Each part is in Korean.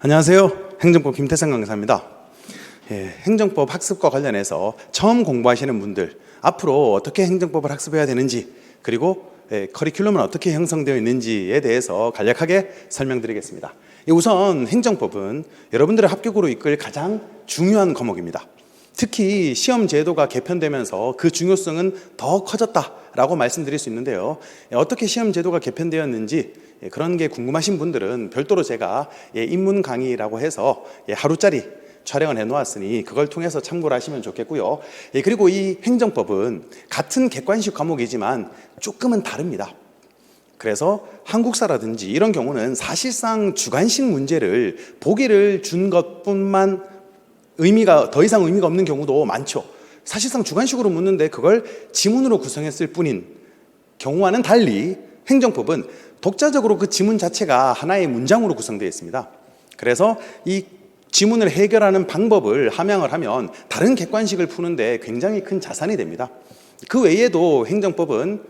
안녕하세요. 행정법 김태성 강사입니다. 예, 행정법 학습과 관련해서 처음 공부하시는 분들 앞으로 어떻게 행정법을 학습해야 되는지 그리고 예, 커리큘럼은 어떻게 형성되어 있는지에 대해서 간략하게 설명드리겠습니다. 예, 우선 행정법은 여러분들의 합격으로 이끌 가장 중요한 과목입니다. 특히 시험 제도가 개편되면서 그 중요성은 더 커졌다라고 말씀드릴 수 있는데요. 예, 어떻게 시험 제도가 개편되었는지 예, 그런 게 궁금하신 분들은 별도로 제가 예, 입문 강의라고 해서 예, 하루짜리 촬영을 해놓았으니 그걸 통해서 참고를 하시면 좋겠고요. 예, 그리고 이 행정법은 같은 객관식 과목이지만 조금은 다릅니다. 그래서 한국사라든지 이런 경우는 사실상 주관식 문제를 보기를 준 것뿐만 의미가 더 이상 의미가 없는 경우도 많죠. 사실상 주관식으로 묻는데 그걸 지문으로 구성했을 뿐인 경우와는 달리 행정법은 독자적으로 그 지문 자체가 하나의 문장으로 구성되어 있습니다. 그래서 이 지문을 해결하는 방법을 함양을 하면 다른 객관식을 푸는데 굉장히 큰 자산이 됩니다. 그 외에도 행정법은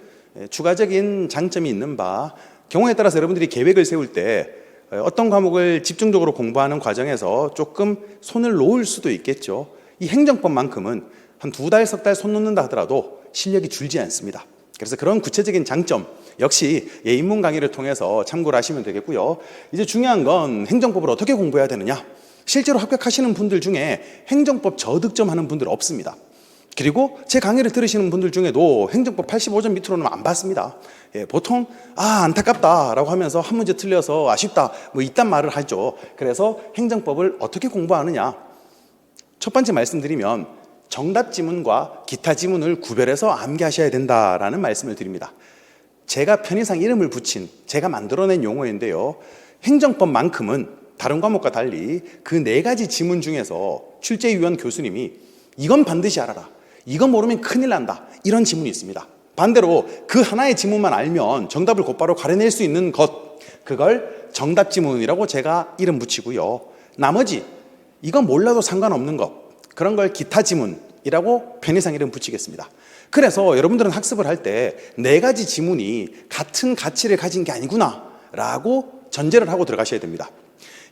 추가적인 장점이 있는 바 경우에 따라서 여러분들이 계획을 세울 때 어떤 과목을 집중적으로 공부하는 과정에서 조금 손을 놓을 수도 있겠죠. 이 행정법만큼은 한 두 달, 석 달 손 놓는다 하더라도 실력이 줄지 않습니다. 그래서 그런 구체적인 장점 역시 예, 입문 강의를 통해서 참고를 하시면 되겠고요. 이제 중요한 건 행정법을 어떻게 공부해야 되느냐. 실제로 합격하시는 분들 중에 행정법 저득점 하는 분들 없습니다. 그리고 제 강의를 들으시는 분들 중에도 행정법 85점 밑으로는 안 받습니다. 예, 보통 아 안타깝다라고 하면서 한 문제 틀려서 아쉽다 뭐 이딴 말을 하죠. 그래서 행정법을 어떻게 공부하느냐? 첫 번째 말씀드리면 정답 지문과 기타 지문을 구별해서 암기하셔야 된다라는 말씀을 드립니다. 제가 편의상 이름을 붙인 제가 만들어낸 용어인데요. 행정법만큼은 다른 과목과 달리 그 네 가지 지문 중에서 출제위원 교수님이 이건 반드시 알아라. 이건 모르면 큰일 난다. 이런 지문이 있습니다. 반대로 그 하나의 지문만 알면 정답을 곧바로 가려낼 수 있는 것, 그걸 정답 지문이라고 제가 이름 붙이고요. 나머지, 이건 몰라도 상관없는 것, 그런 걸 기타 지문이라고 편의상 이름 붙이겠습니다. 그래서 여러분들은 학습을 할 때 네 가지 지문이 같은 가치를 가진 게 아니구나, 라고 전제를 하고 들어가셔야 됩니다.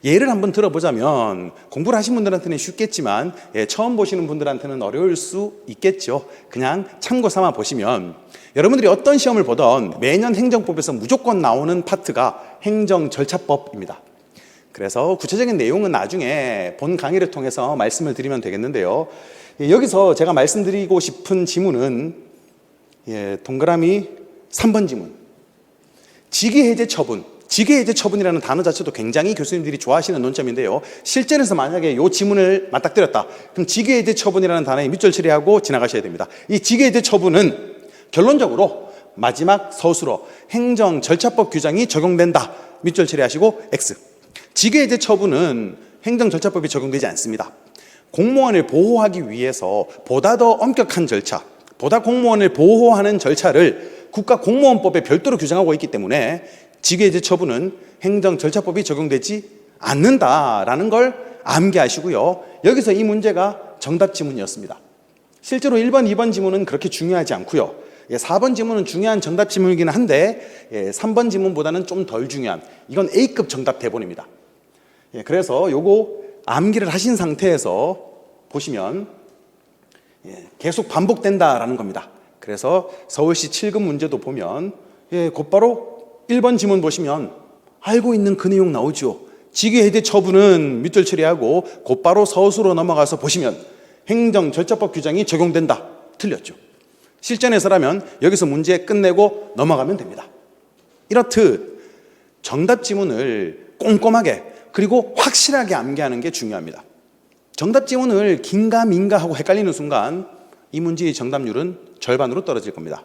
예를 한번 들어보자면 공부를 하신 분들한테는 쉽겠지만 예, 처음 보시는 분들한테는 어려울 수 있겠죠. 그냥 참고 삼아 보시면 여러분들이 어떤 시험을 보던 매년 행정법에서 무조건 나오는 파트가 행정 절차법입니다. 그래서 구체적인 내용은 나중에 본 강의를 통해서 말씀을 드리면 되겠는데요. 예, 여기서 제가 말씀드리고 싶은 지문은 예, 동그라미 3번 지문. 직위해제 처분. 직위해제 처분이라는 단어 자체도 굉장히 교수님들이 좋아하시는 논점인데요. 실전에서 만약에 이 지문을 맞닥뜨렸다. 그럼 직위해제 처분이라는 단어에 밑줄 처리하고 지나가셔야 됩니다. 이 직위해제 처분은 결론적으로 마지막 서술어 행정 절차법 규정이 적용된다. 밑줄 처리하시고 X. 직위해제 처분은 행정 절차법이 적용되지 않습니다. 공무원을 보호하기 위해서 보다 더 엄격한 절차, 보다 공무원을 보호하는 절차를 국가 공무원법에 별도로 규정하고 있기 때문에 직위해제 처분은 행정 절차법이 적용되지 않는다라는 걸 암기하시고요. 여기서 이 문제가 정답 지문이었습니다. 실제로 1번, 2번 지문은 그렇게 중요하지 않고요. 4번 지문은 중요한 정답 지문이긴 한데 3번 지문보다는 좀 덜 중요한 이건 A급 정답 대본입니다. 예, 그래서 요거 암기를 하신 상태에서 보시면 예, 계속 반복된다라는 겁니다. 그래서 서울시 7급 문제도 보면 예, 곧바로 1번 지문 보시면 알고 있는 그 내용 나오죠. 직위해제 처분은 밑줄 처리하고 곧바로 서술로 넘어가서 보시면 행정 절차법 규정이 적용된다. 틀렸죠. 실전에서라면 여기서 문제 끝내고 넘어가면 됩니다. 이렇듯 정답 지문을 꼼꼼하게 그리고 확실하게 암기하는 게 중요합니다. 정답 지문을 긴가 민가 하고 헷갈리는 순간 이 문제의 정답률은 절반으로 떨어질 겁니다.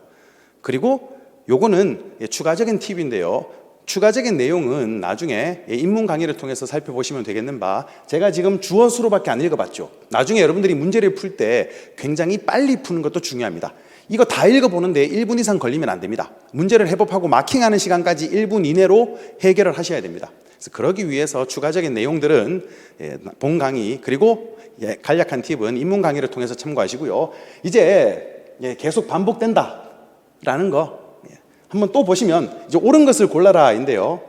그리고 요거는 추가적인 팁인데요. 추가적인 내용은 나중에 입문 강의를 통해서 살펴보시면 되겠는 바 제가 지금 주어 수로밖에 안 읽어봤죠. 나중에 여러분들이 문제를 풀 때 굉장히 빨리 푸는 것도 중요합니다. 이거 다 읽어보는데 1분 이상 걸리면 안 됩니다. 문제를 해법하고 마킹하는 시간까지 1분 이내로 해결을 하셔야 됩니다. 그래서 그러기 위해서 추가적인 내용들은 예, 본 강의 그리고 예, 간략한 팁은 입문 강의를 통해서 참고하시고요. 이제 예, 계속 반복된다라는 거 한번 또 보시면 이제 옳은 것을 골라라인데요.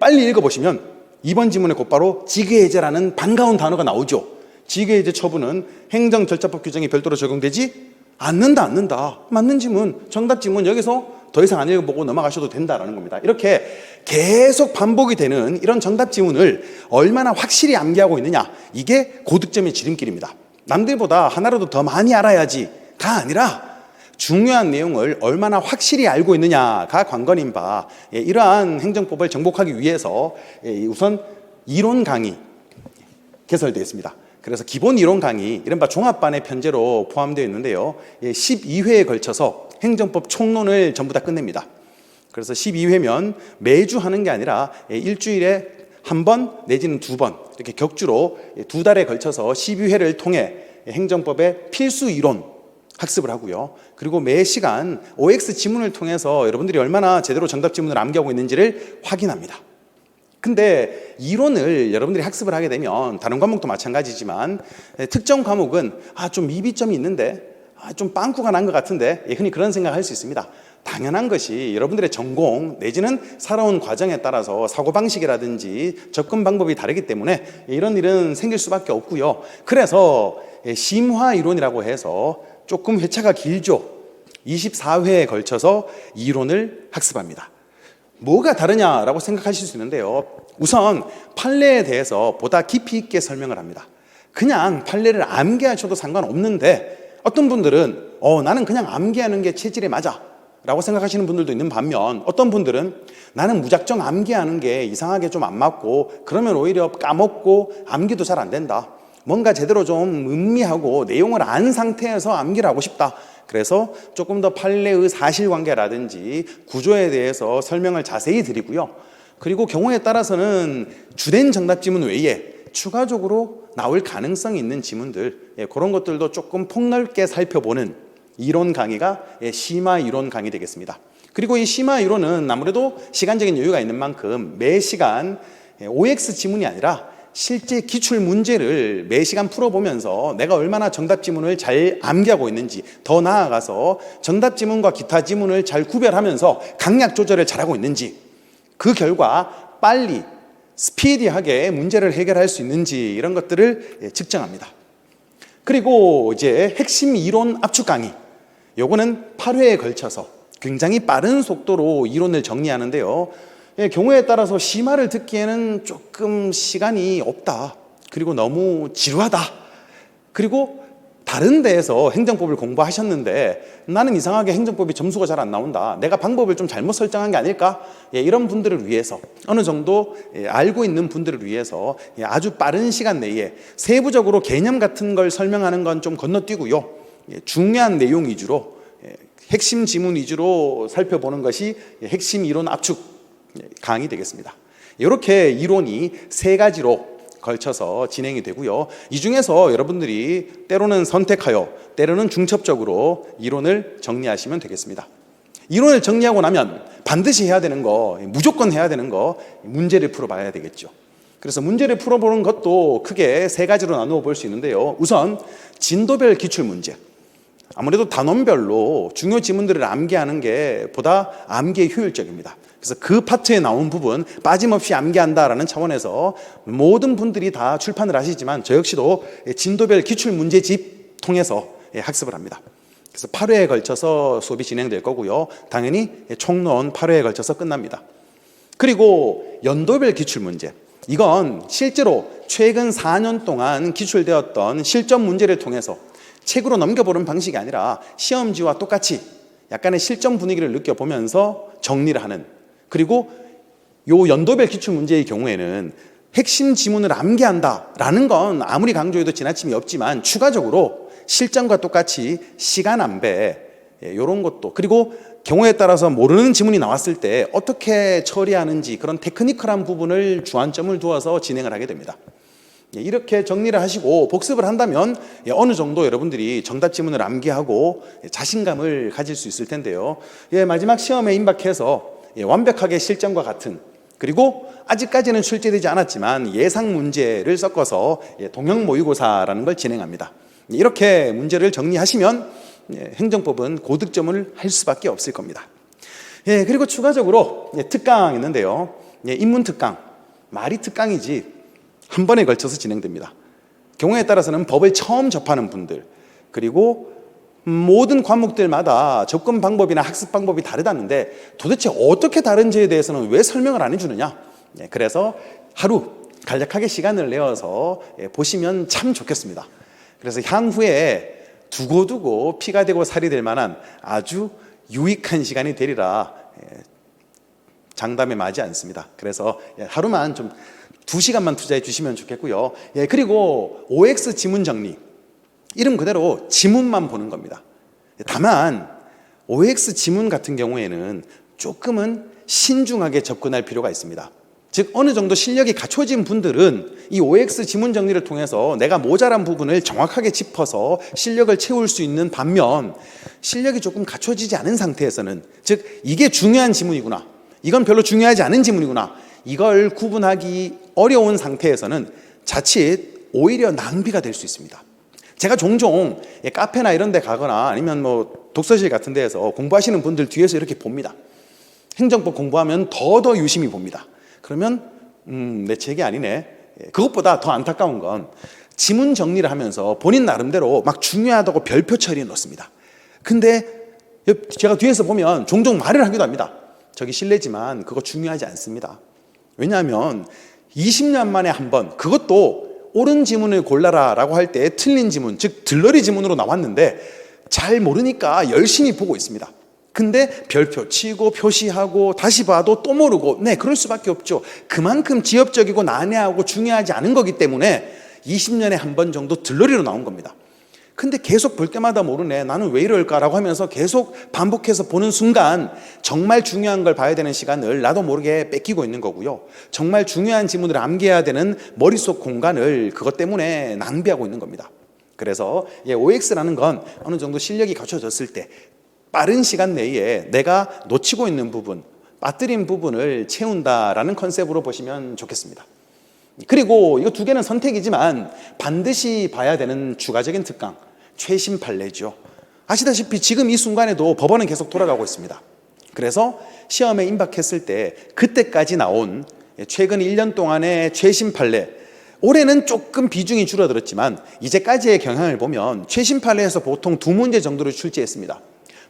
빨리 읽어보시면 2번 지문에 곧바로 지그해제라는 반가운 단어가 나오죠. 지그해제 처분은 행정절차법 규정이 별도로 적용되지 않는다, 않는다. 맞는 지문, 정답 지문 여기서 더 이상 안 읽어보고 넘어가셔도 된다라는 겁니다. 이렇게 계속 반복이 되는 이런 정답 지문을 얼마나 확실히 암기하고 있느냐. 이게 고득점의 지름길입니다. 남들보다 하나라도 더 많이 알아야지가 아니라 중요한 내용을 얼마나 확실히 알고 있느냐가 관건인 바 예, 이러한 행정법을 정복하기 위해서 예, 우선 이론 강의 개설되어 있습니다. 그래서 기본 이론 강의, 이른바 종합반의 편제로 포함되어 있는데요. 예, 12회에 걸쳐서 행정법 총론을 전부 다 끝냅니다. 그래서 12회면 매주 하는 게 아니라 예, 일주일에 한 번 내지는 두 번 이렇게 격주로 예, 두 달에 걸쳐서 12회를 통해 행정법의 필수 이론 학습을 하고요. 그리고 매 시간 OX 지문을 통해서 여러분들이 얼마나 제대로 정답 지문을 암기하고 있는지를 확인합니다. 근데 이론을 여러분들이 학습을 하게 되면 다른 과목도 마찬가지지만 예, 특정 과목은 아 좀 미비점이 있는데 아, 좀 빵꾸가 난 것 같은데 예, 흔히 그런 생각을 할수 있습니다. 당연한 것이 여러분들의 전공 내지는 살아온 과정에 따라서 사고방식이라든지 접근 방법이 다르기 때문에 이런 일은 생길 수밖에 없고요. 그래서 예, 심화 이론이라고 해서 조금 회차가 길죠. 24회에 걸쳐서 이론을 학습합니다. 뭐가 다르냐라고 생각하실 수 있는데요. 우선 판례에 대해서 보다 깊이 있게 설명을 합니다. 그냥 판례를 암기하셔도 상관없는데 어떤 분들은 어 나는 그냥 암기하는 게 체질에 맞아. 라고 생각하시는 분들도 있는 반면 어떤 분들은 나는 무작정 암기하는 게 이상하게 좀 안 맞고 그러면 오히려 까먹고 암기도 잘 안 된다. 뭔가 제대로 좀 음미하고 내용을 안 상태에서 암기를 하고 싶다. 그래서 조금 더 판례의 사실관계라든지 구조에 대해서 설명을 자세히 드리고요. 그리고 경우에 따라서는 주된 정답 지문 외에 추가적으로 나올 가능성이 있는 지문들 예, 그런 것들도 조금 폭넓게 살펴보는 이론 강의가 예, 심화 이론 강의 되겠습니다. 그리고 이 심화 이론은 아무래도 시간적인 여유가 있는 만큼 매 시간 예, OX 지문이 아니라 실제 기출 문제를 매 시간 풀어보면서 내가 얼마나 정답 지문을 잘 암기하고 있는지 더 나아가서 정답 지문과 기타 지문을 잘 구별하면서 강약 조절을 잘하고 있는지 그 결과 빨리 스피디하게 문제를 해결할 수 있는지 이런 것들을 예, 측정합니다. 그리고 이제 핵심 이론 압축 강의. 요거는 8회에 걸쳐서 굉장히 빠른 속도로 이론을 정리하는데요. 예, 경우에 따라서 심화를 듣기에는 조금 시간이 없다. 그리고 너무 지루하다. 그리고 다른 데에서 행정법을 공부하셨는데 나는 이상하게 행정법이 점수가 잘 안 나온다. 내가 방법을 좀 잘못 설정한 게 아닐까? 예, 이런 분들을 위해서 어느 정도 예, 알고 있는 분들을 위해서 예, 아주 빠른 시간 내에 세부적으로 개념 같은 걸 설명하는 건 좀 건너뛰고요. 예, 중요한 내용 위주로 예, 핵심 지문 위주로 살펴보는 것이 예, 핵심 이론 압축 예, 강의 되겠습니다. 이렇게 이론이 세 가지로 걸쳐서 진행이 되고요. 이 중에서 여러분들이 때로는 선택하여 때로는 중첩적으로 이론을 정리하시면 되겠습니다. 이론을 정리하고 나면 반드시 해야 되는 거, 무조건 해야 되는 거, 문제를 풀어봐야 되겠죠. 그래서 문제를 풀어보는 것도 크게 세 가지로 나누어 볼 수 있는데요. 우선 진도별 기출 문제. 아무래도 단원별로 중요 지문들을 암기하는 게 보다 암기에 효율적입니다. 그래서 그 파트에 나온 부분 빠짐없이 암기한다라는 차원에서 모든 분들이 다 출판을 하시지만 저 역시도 진도별 기출 문제집 통해서 학습을 합니다. 그래서 8회에 걸쳐서 수업이 진행될 거고요. 당연히 총론 8회에 걸쳐서 끝납니다. 그리고 연도별 기출 문제. 이건 실제로 최근 4년 동안 기출되었던 실전 문제를 통해서 책으로 넘겨보는 방식이 아니라 시험지와 똑같이 약간의 실전 분위기를 느껴보면서 정리를 하는 그리고 요 연도별 기출 문제의 경우에는 핵심 지문을 암기한다라는 건 아무리 강조해도 지나침이 없지만 추가적으로 실전과 똑같이 시간 안배 이런 것도 그리고 경우에 따라서 모르는 지문이 나왔을 때 어떻게 처리하는지 그런 테크니컬한 부분을 주안점을 두어서 진행을 하게 됩니다. 예, 이렇게 정리를 하시고 복습을 한다면 예, 어느 정도 여러분들이 정답 지문을 암기하고 자신감을 가질 수 있을 텐데요. 예, 마지막 시험에 임박해서 예, 완벽하게 실전과 같은 그리고 아직까지는 출제되지 않았지만 예상 문제를 섞어서 예, 동형 모의고사라는 걸 진행합니다. 이렇게 문제를 정리하시면 예, 행정법은 고득점을 할 수밖에 없을 겁니다. 예, 그리고 추가적으로 예, 특강 있는데요. 예, 인문 특강. 말이 특강이지 한 번에 걸쳐서 진행됩니다. 경우에 따라서는 법을 처음 접하는 분들 그리고 모든 과목들마다 접근 방법이나 학습 방법이 다르다는데 도대체 어떻게 다른지에 대해서는 왜 설명을 안 해주느냐? 네, 그래서 하루 간략하게 시간을 내어서 예, 보시면 참 좋겠습니다. 그래서 향후에 두고두고 피가 되고 살이 될 만한 아주 유익한 시간이 되리라 예, 장담에 마지 않습니다. 그래서 예, 하루만 좀 두 시간만 투자해 주시면 좋겠고요. 예, 그리고 OX 지문 정리. 이름 그대로 지문만 보는 겁니다. 다만 OX 지문 같은 경우에는 조금은 신중하게 접근할 필요가 있습니다. 즉 어느 정도 실력이 갖춰진 분들은 이 OX 지문 정리를 통해서 내가 모자란 부분을 정확하게 짚어서 실력을 채울 수 있는 반면 실력이 조금 갖춰지지 않은 상태에서는 즉 이게 중요한 지문이구나. 이건 별로 중요하지 않은 지문이구나. 이걸 구분하기 어려운 상태에서는 자칫 오히려 낭비가 될 수 있습니다. 제가 종종 예, 카페나 이런 데 가거나 아니면 뭐 독서실 같은 데에서 공부하시는 분들 뒤에서 이렇게 봅니다. 행정법 공부하면 더더 유심히 봅니다. 그러면 음, 내 책이 아니네. 예, 그것보다 더 안타까운 건 지문 정리를 하면서 본인 나름대로 막 중요하다고 별표 처리해 놓습니다. 근데 제가 뒤에서 보면 종종 말을 하기도 합니다. 저기 실례지만 그거 중요하지 않습니다. 왜냐하면 20년 만에 한 번 그것도 옳은 지문을 골라라라고 할 때 틀린 지문, 즉 들러리 지문으로 나왔는데 잘 모르니까 열심히 보고 있습니다. 근데 별표 치고 표시하고 다시 봐도 또 모르고 네 그럴 수밖에 없죠. 그만큼 지엽적이고 난해하고 중요하지 않은 거기 때문에 20년에 한 번 정도 들러리로 나온 겁니다. 근데 계속 볼 때마다 모르네. 나는 왜 이럴까라고 하면서 계속 반복해서 보는 순간 정말 중요한 걸 봐야 되는 시간을 나도 모르게 뺏기고 있는 거고요. 정말 중요한 지문을 암기해야 되는 머릿속 공간을 그것 때문에 낭비하고 있는 겁니다. 그래서 OX라는 건 어느 정도 실력이 갖춰졌을 때 빠른 시간 내에 내가 놓치고 있는 부분, 빠뜨린 부분을 채운다라는 컨셉으로 보시면 좋겠습니다. 그리고 이거 두 개는 선택이지만 반드시 봐야 되는 추가적인 특강, 최신 판례죠. 아시다시피 지금 이 순간에도 법원은 계속 돌아가고 있습니다. 그래서 시험에 임박했을 때 그때까지 나온 최근 1년 동안의 최신 판례, 올해는 조금 비중이 줄어들었지만 이제까지의 경향을 보면 최신 판례에서 보통 두 문제 정도를 출제했습니다.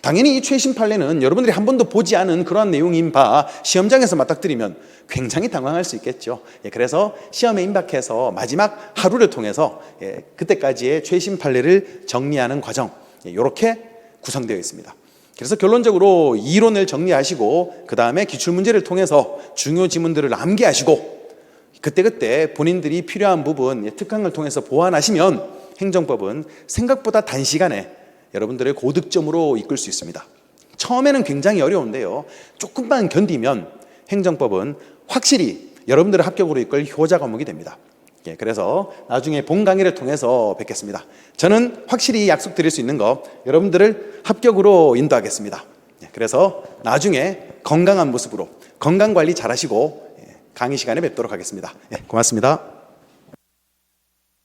당연히 이 최신 판례는 여러분들이 한 번도 보지 않은 그러한 내용인 바 시험장에서 맞닥뜨리면 굉장히 당황할 수 있겠죠. 예, 그래서 시험에 임박해서 마지막 하루를 통해서 예, 그때까지의 최신 판례를 정리하는 과정 이렇게 예, 구성되어 있습니다. 그래서 결론적으로 이론을 정리하시고 그 다음에 기출 문제를 통해서 중요 지문들을 암기하시고 그때그때 본인들이 필요한 부분 특강을 통해서 보완하시면 행정법은 생각보다 단시간에 여러분들의 고득점으로 이끌 수 있습니다. 처음에는 굉장히 어려운데요. 조금만 견디면 행정법은 확실히 여러분들의 합격으로 이끌 효자 과목이 됩니다. 예, 그래서 나중에 본 강의를 통해서 뵙겠습니다. 저는 확실히 약속드릴 수 있는 거 여러분들을 합격으로 인도하겠습니다. 예, 그래서 나중에 건강한 모습으로 건강 관리 잘하시고 예, 강의 시간에 뵙도록 하겠습니다. 고맙습니다.